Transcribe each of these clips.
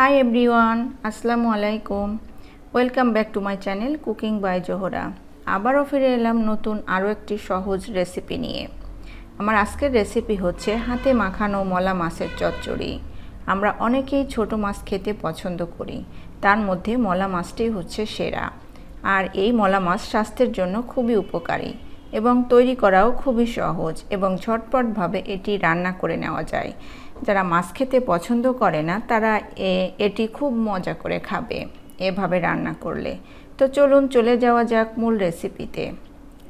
High everyone আসসালামু আলাইকুম welcome back to my channel cooking by Zohra আবারও ফিরে এলাম নতুন আরও একটি সহজ রেসিপি নিয়ে। আমার আজকের রেসিপি হচ্ছে হাতে মাখানো মলা মাছের চচ্চড়ি। আমরা অনেকেই ছোট মাছ খেতে পছন্দ করি। তার মধ্যে মলা মাছটি হচ্ছে সেরা। আর এই মলা মাছ স্বাস্থ্যের জন্য খুবই উপকারী। এবং তৈরি করাও খুবই সহজ এবং ঝটপটভাবে এটি রান্না করে নেওয়া যায়। যারা মাছ খেতে পছন্দ করে না, তারা এটি খুব মজা করে খাবে এভাবে রান্না করলে। তো চলুন চলে যাওয়া যাক মূল রেসিপিতে।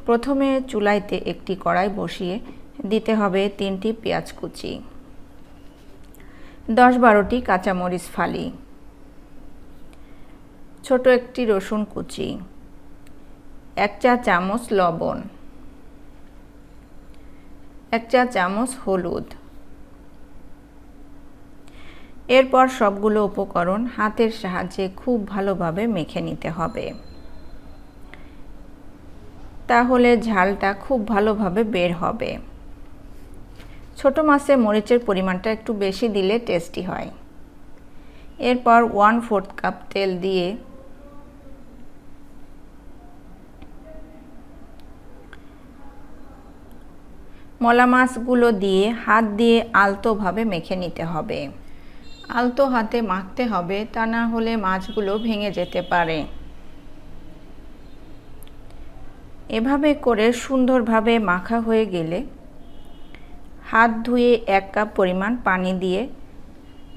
প্রথমে চুলাইতে একটি কড়াই বসিয়ে দিতে হবে তিনটি পেঁয়াজ কুচি। দশ বারোটি কাঁচামরিচ ফালি। ছোট একটি রসুন কুচি। এক চা চামচ লবণ। এক চা চামচ হলুদ। এরপর সবগুলো উপকরণ হাতের সাহায্যে খুব ভালোভাবে মেখে নিতে হবে। তাহলে ঝালটা খুব ভালোভাবে বের হবে। ছোট মাছে মরিচের পরিমাণটা একটু বেশি দিলে টেস্টি হয়। এরপর ওয়ান ফোর্থ কাপ তেল দিয়ে মলা মাছগুলো দিয়ে হাত দিয়ে আলতোভাবে মেখে নিতে হবে। আলতো হাতে মাখতে হবে, তা না হলে মাছগুলো ভেঙে যেতে পারে। এভাবে করে সুন্দরভাবে মাখা হয়ে গেলে হাত ধুয়ে এক কাপ পরিমাণ পানি দিয়ে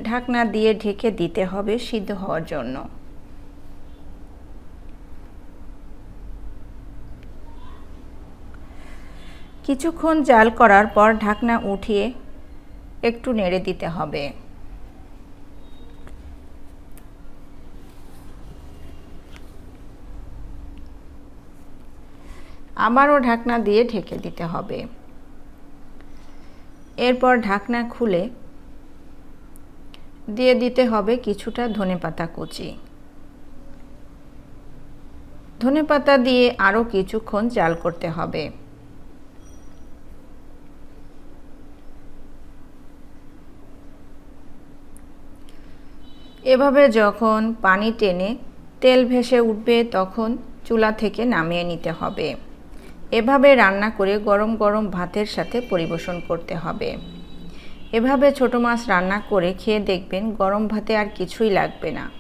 ঢাকনা দিয়ে ঢেকে দিতে হবে সিদ্ধ হওয়ার জন্য। কিছুক্ষণ জাল করার পর ঢাকনা উঠিয়ে একটু নেড়ে দিতে হবে। আবারও ঢাকনা দিয়ে ঢেকে দিতে হবে। এরপর ঢাকনা খুলে দিয়ে দিতে হবে কিছুটা ধনেপাতা কুচি। ধনেপাতা দিয়ে আরও কিছুক্ষণ জাল করতে হবে। এভাবে যখন পানি টেনে তেল ভেসে উঠবে তখন চুলা থেকে নামিয়ে নিতে হবে। এভাবে রান্না করে গরম গরম ভাতের সাথে পরিবেশন করতে হবে। এভাবে ছোট মাছ রান্না করে খেয়ে দেখবেন গরম ভাতে আর কিছুই লাগবে না।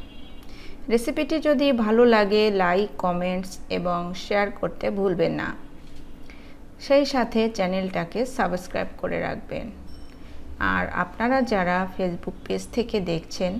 রেসিপিটি যদি ভালো লাগে, লাইক, কমেন্টস এবং শেয়ার করতে ভুলবেন না। সেই সাথে চ্যানেলটাকে সাবস্ক্রাইব করে রাখবেন। আর আপনারা যারা ফেসবুক পেজ থেকে দেখছেন